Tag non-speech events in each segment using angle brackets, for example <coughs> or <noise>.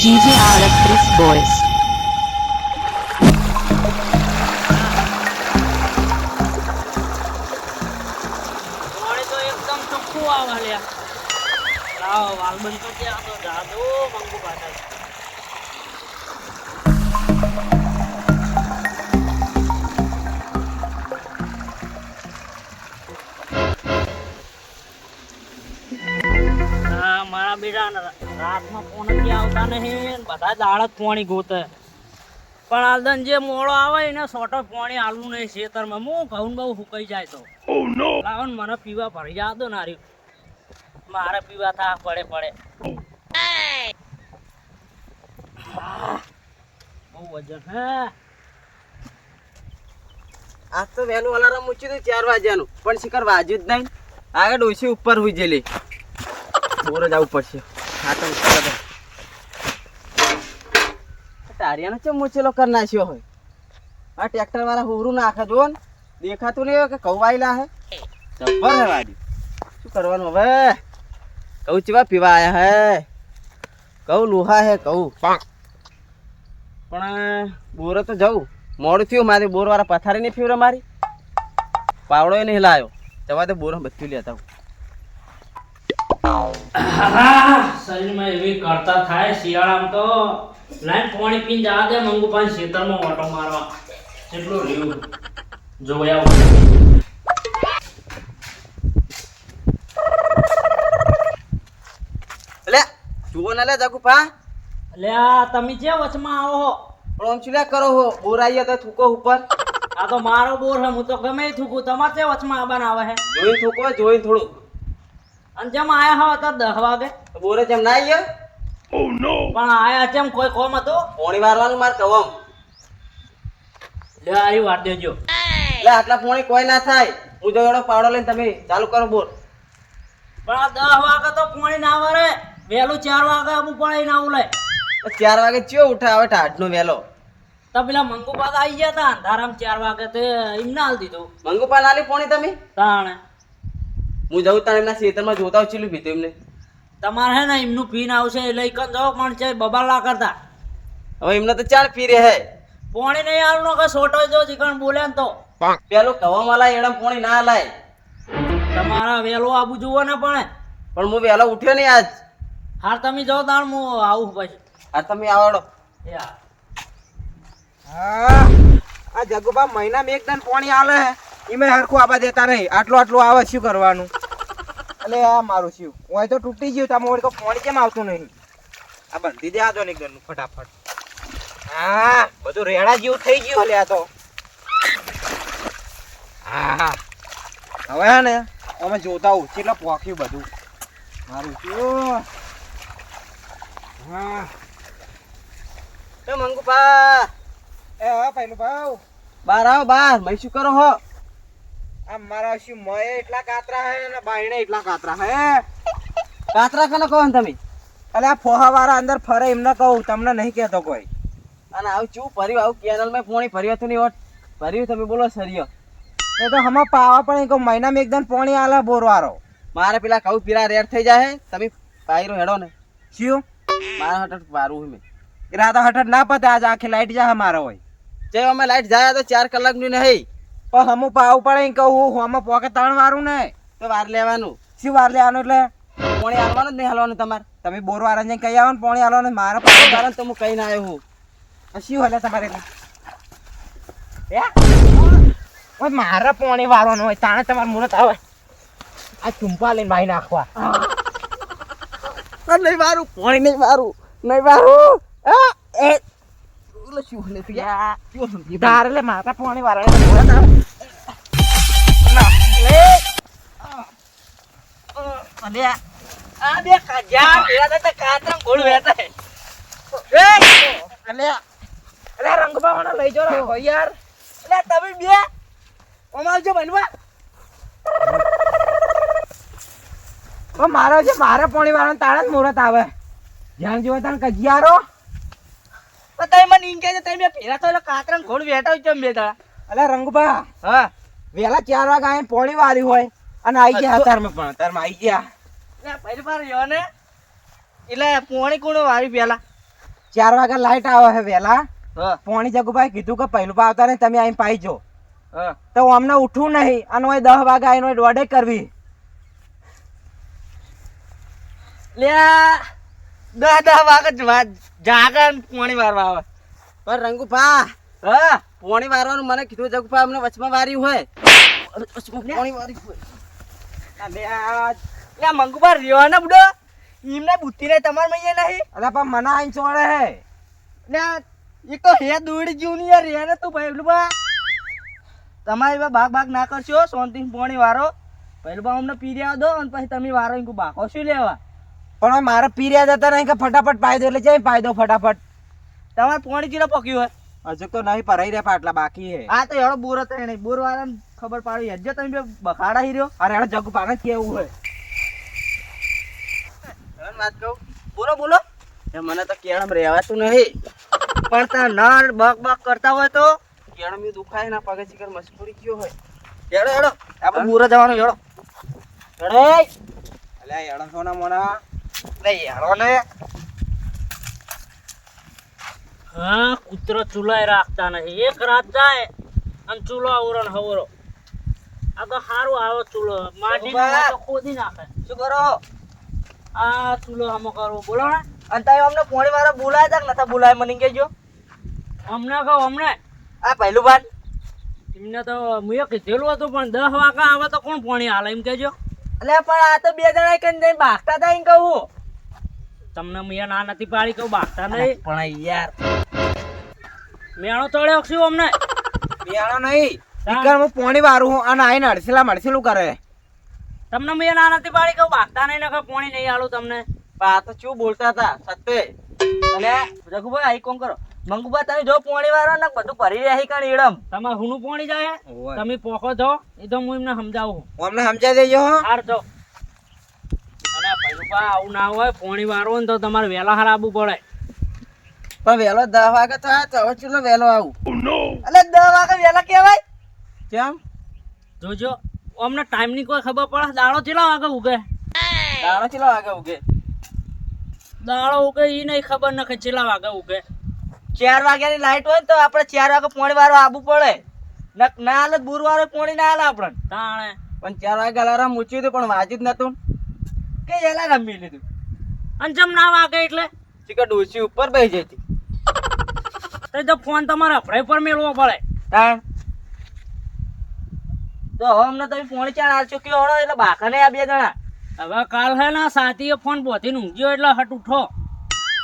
GGR Chris Boys. પાણી તો એકદમ ચોખ્ખું આવે લ્યા. લાવો વાલ બંધ કરજે આ તો જાદુ, મંગુ પાછળ. રાતમાં ફોન જ આવતા નહીં? બધા દાળ પોણી ગોતે. પણ આલદન જે મોડો આવે એને સોટો પોણી આલવું નહીં ખેતરમાં. હું ઘઉં બહુ સુકાઈ જાય તો. લાવો ને મને પીવા ભરી જા દો નારી મારે પીવા થા પડે પડે. બહુ વજન હે? આજ તો વહેલું અલાર્મ મૂક્યું હતું ચાર વાગ્યાનું. પણ શિખર વાજ્યું જ નહીં. આગળ ડોસી ઉપર હોઈ જેલી બોર જ આવવું પડશે. હા તો તારિયાનો ચમ મૂચેલો કરી નાખ્યો આ ટ્રેક્ટર વાળા હોરું નાખે ને. દેખાતું નહીં હોય કે કૌવાયેલા હે? જબ્બર હે વાડી. શું કરવાનું હવે? કહું ચેવા પીવા આયા હે? કહું લોહા હે કહું પણ, બોરે તો જવું. મોડું થયું મારી બોર વાળા પથારી નહીં ફીવરે મારી. પાવડો નહીં લાયો. જવા દે બોર બધું લેતા હું શરીરમાં એવી કરતા થાય શિયાળામાં તો લાઈન પાણી પીને જવા દે મંગુ પાણી ખેતરમાં ઓટો મારવા. એટલું રહ્યું? જોયા એટલે જુઓ ના લે જગુ પા આ તમે જે વચમાં આવો હો? પણ કરો હો? બોર આવીએ તો થૂકો ઉપર. આ તો મારો બોર છે હું તો ગમે થૂકું. તમારે વચમાં આવવાના આવે હે જોઈ થૂકો જોઈ થોડું અને જેમ આયા હો તો દસ વાગે. બોરે જેમ ના આવીએ પણ આયા જેમ કોઈ કોમ હતો? પોણી વારવાનું માર કવમ લે આરી વાર દેજો. લે આટલા પોણી કોઈ ના થાય. હું જો એડો પાવડો લઈને તમે ચાલુ કરો બોર. પણ આ દસ વાગે તો પોણી ના વરે વહેલું ચાર વાગે આવું પાણી ના ઉલે ચાર વાગે ચો ઉઠાવે આવે ટાઢનો વહેલો. તો પેલા મંગુપાલ આવી ગયા તા અંધારામ ચાર વાગે તે એમ ના હાલ દીધું. મંગુપાલ આલી પોણી તમે? તાણે. હું જઉં તાણ એમના ખેતરમાં જોતા હોય ચીલું પીધું એમને? તમારે હે ને એમનું પીન આવશે એટલે ઈકન જાઓ પણ છે બબાલા કરતા. હવે એમને તો ચાલ પી રહે. હે પોણી નહીં આવનો કે સોટો જો ચિકન બોલે ને તો. પેલું કવામાં લાય એડમ પોણી ના લાય તમારા વેલો આબુ જુઓ ને પણ. પણ હું વેલો ઉઠ્યો નહીં આજ. હાર તમે જાઓ તાણ હું આવું પછી. હા તમે આવડો. આ. જગુબા મહિનામાં એક દાન પોણી આલે હે. એમાં હરખું આવા દેતા નહીં. આટલું આટલું આવે શું કરવાનું? એટલે આ મારું શું? હું તો તૂટી ગયું તમે વળી ફોન પાણી કેમ આવતું નહીં? આ બંધી દે આજો તો ઘરનું ફટાફટ. હા બધું રેડા જેવું થઈ ગયું હલે આ તો. હા હવે હે ને અમે જોતા હોઉં એટલે પોખ્યું બધું. મારું શું? હા. મંગુ પા એ હા પહેલું ભાવ બાર આવો બાર. ભાઈ શું કરો હો? આ મારા શું મય એટલા કાતરા હે અને બાયણે એટલા કાતરા હે? કાતરા કને કહો તમે? અલે આ ફોહા વાળા અંદર ફરે એમને કહું, તમને નહીં કહેતો કોઈ. અને આવું ચૂ ભર્યું, આવું કેનલમાં પોણી ફર્યું હતું નહીં ઓટ ભર્યું, તમે બોલો સરિયો. એ તો હમણાં પાવા પણ એક મહિનામાં એકદમ પાણી આલે બોરવારો મારે પેલા કહું, પીરા રેડ થઈ જાય તમે પાયરો હેડો ને. શું? મારા હટટ પારું મેં. રાતા હઠટ ના પતે, આજ આખી લાઈટ જા મારો હોય. જે અમે લાઈટ જાય તો ચાર કલાકની નહીં. પણ હમું પાવું પડે એમ કહું હું. હમણાં પોકે ત્રણ વારું ને તો વાર લેવાનું. શું વાર લેવાનું એટલે? પોણી હાલવાનું જ નહીં હાલવાનું તમારે. તમે બોર વાર જઈને કહી આવો ને પોણી હાલવાનું મારે પાણી કારણ <coughs> તો હું કઈ ના આવ્યો હું. શું હાલે તમારે એટલે? મારે પાણી વાળવાનું હોય તાણે તમારે મુરત આવે. આ ચુંપા લઈને ભાઈ નાખવા. નહીં મારું પોણી નહીં મારું નહીં મારું આ, એ શું હલે તું યાર? શું સમજી તારે લે મારા પોણી વાળા મુરત અલે આ બે કાજા પેલા તો કાતરા ગોળ વેતા અલે અલે રંગબાવાના લઈ જો યાર અલે તમે બે ઓમાલ જો બનવા મારો જે મારા પોણી વાળા તાળા જ મુહૂર્ત આવે જ્યાં જોવે તાર કજિયારો તમે મને ઈન છે તમે પેલા તો એટલે કાતરા ગોળ વેતા હોય ચમ બે તારા અલે રંગબા હા. વેલા ચાર વાગે આવીને પાણી વાળી હોય અને આઈ ગયા તારમાં પણ તારમાં આઈ ગયા. એટલે પહેલી વાર રહ્યો ને? એટલે પોણી કોણ વારી પેલા ચાર વાગે લાઈટ આવે છે વહેલા. પોણી જગુભાઈ કીધું કે પહેલું પા આવતા ને તમે અહીં પાઈ જો. હા. તો અમને ઉઠવું નહીં અને હોય દસ વાગે આવીને ઓય દોડે કરવી. લ્યા દસ દસ વાગે જાગે પોણી વારવા આવે. પણ રંગુભા. હા? પોણી વારવાનું મને કીધું જગુભા અમને વચમાં વાર્યું હોય. પોણી વાર્યું હોય. અલે આ લ્યા મંગુભા રહ્યો ને બુડો? ઈમને બુદ્ધિ ને તમાર મઈએ નહીં? અલા પણ મને આઈને ચોળે હે. લ્યા એ તો હે દોડી ની યાર રે ને તું ભાઈ બા તમારે એવા ભાગ ભાગ ના કરશો શાંતિ પોણી વારો. પહેલું બા અમને પી રહ્યા દો અને પછી તમે વારો બાકો શું લેવા? પણ મારે પીર્યા જતા નહીં કે ફટાફટ પાઈ દો એટલે જાય પાય દો ફટાફટ? તમારે પોણી ચીલો પક્યું હોય. હજુ તો નહીં ભરાઈ રહ્યા પાટલા બાકી હે આ તો એડો બોર હતો એને. બોર વાળાને ખબર પાડી. હજુ તમે બે બખાડા હીર્યો અરે એડો જગ પાને કેવું હોય. વાત કહું બોલો બોલો. એ મને તો કેળમ રહેવાતું નહીં. પણ તા નર બક બક કરતા હોય તો? કેળમ એ દુખાય ના પગે ચીકર મજબૂરી કયો હોય. એડો એડો આપણે બોર જવાનો એડો એડો અલે એડો સોના મોના? લે એડો ને. હા કૂતરો ચૂલાય રાખતા નથી એક રાત જાય અને ચૂલો આવરણ હવરો. આ તો સારું આવો ચૂલો. તો ખોદી નાખે. શું કરો? આ ચૂલો હમો કરવો. બોલો ને. અને તમે અમને પોણી વાળા બોલાય તા કે નતા બોલાય? મને કહેજો. અમને કહો અમને. આ પહેલું વાત એમને તો મેં કીધેલું હતું પણ દસ વાગ્યા આવે તો કોણ પાણી હાલે? એમ કેજો એટલે પણ આ તો બે જણા કઈ ભાગતા હતા એમ કહું. તમને મેં ના નથી પાડી કહું બાગતા નહીં. પણ યાર. મેણો તળ્યો શું અમને? બિયાણો નહીં. ઈકર હું પોણી વારું હું અને આઈને અડસેલા મડસેલું કરે. તમને મેં ના નથી પાડી કહું બાગતા નહીં ને પોણી નહીં આલું તમને. આ તો શું બોલતા હતા? સત્ય અને રઘુભાઈ આઈ કોમ કરો. મંગુભા તમે જો પોણી વાળો ને બધું ભરી રહી કણ ઈડમ. તમારે હુનું પોણી જાય? તમે પોખો છો એ તો હું એમને સમજાવું. અમને સમજાઈ દેજો હા. તો અને આવું ના હોય પોણી વાળો ને તો તમારે વહેલા હાર આવવું પડે. પણ વહેલો દસ વાગે થાય તો હવે વેલો વહેલો આવું. એટલે દસ વાગે વહેલા કહેવાય. કેમ? જોજો અમને ટાઈમની કોઈ ખબર પડે? દાડો કેટલા વાગે ઉગે? દાડો ચલો વાગે ઉગે? દાડો ઉગે એ નહીં ખબર ન કે કેટલા વાગે ઉગે. ચાર વાગ્યાની લાઈટ હોય ને તો આપણે ચાર વાગે પોણી વાળો આવવું પડે. ના હાલે ગુરુવારે પોણી ના હાલે આપણે તાણે. પણ ચાર વાગે અલારામ મૂચ્યું હતું પણ વાંચ્યું જ નતું કે એલા મી લીધું. અને જેમ ના વાગે એટલે? ચીકર ડોસી ઉપર બેસી જતી. તો જો ફોન તમારે અભરાઈ પર મેળવો પડે. તાણ. તો હવે અમને તમે ફોન ચાર હાલશો ચૂક્યો હળો એટલે બાકાને આ બે જણા. હવે કાલ હે ને સાતીએ ફોન બોથી ઊંઘ્યો એટલે હટ ઉઠો.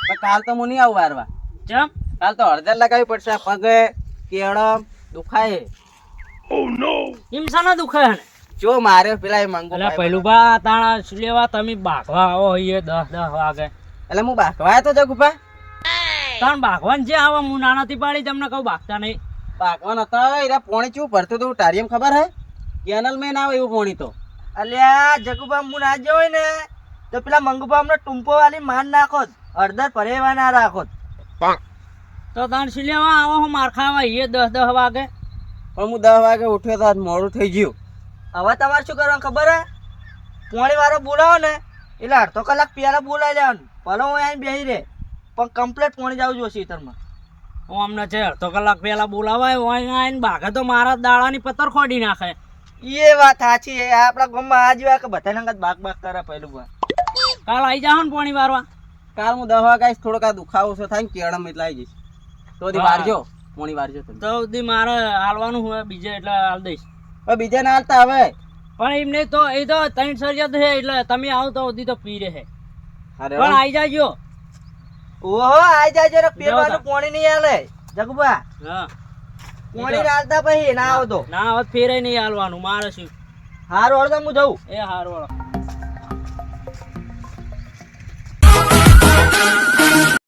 પણ કાલ તો હું નહીં આવું વારવા. જેમ? કાલ તો હળદર લગાવી પડશે પગે કેળમ દુખાય. હિંસા ના દુખે હે ને? જો મારે પેલા એ મંગુ એટલે પેલું બા તાણા લેવા? તમે બાકવા આવો અહીંયા દસ દસ વાગે. એટલે હું બાકવા તો જગુભા તાણ બાકવાન જે આવે હું નાનાથી પાડી તમને કહું બાકતા નહીં. બાકવાન હતા એરા પોણી ચું ભરતું હતું ટારિયમ ખબર હે? કેનલ મેન આવે એવું પોણી તો. અલ્યા જગુબા હું ના જ હોય ને તો પેલા મંગુભા અમને ટૂંપો વાળી માન નાખો અડધર પરેવા ના રાખો તો તાણ શું આવો હું માર ખાવા અહીંયા દસ દસ વાગે. પણ હું દસ વાગે ઉઠ્યો તો મોડું થઈ ગયું. હવે તમારે શું કરવાનું ખબર હે? પોણી વાળો બોલાવો ને એટલે અડધો કલાક પહેલા બોલાવી લેવાનું. ભલે હું અહીં બેસી રહે પણ કમ્પ્લેટ પોણી જવું જોઈએ સીતરમાં હું અમને છે અડધો કલાક પહેલા બોલાવાય હોય આવીને ભાગે તો મારા દાડાની પથ્થર ખોડી નાખે. એ વાત સાચી છે. આપણા ગામમાં આ જેવા કે બધા નંગત બાગ બાગ કરે પહેલું વાર કાલ આવી જાઓ ને પોણી વારવા. કાલ હું દવા કાંઈ થોડોક આ દુખાવો છો થાય ને કેળમ એટલે આવી જઈશ. તો દી. વારજો પોણી વારજો તો મારે હાલવાનું હોય બીજે એટલે હાલ દઈશ. હવે બીજા ના હાલતા હવે. પણ એમને તો એ તો ત્રણ સરિયત છે એટલે તમે આવો તો સુધી તો પી રહે. પણ આવી જાજો. ઓહો આઈ જાય જરા પીવાનું પાણી નહીં આલે જગુબા હા. પાણી ના પછી ના આવો તો. ના આવો ફેરે નહીં હાલવાનું મારે શું? હારું તો હું જઉં. એ હારું વાળો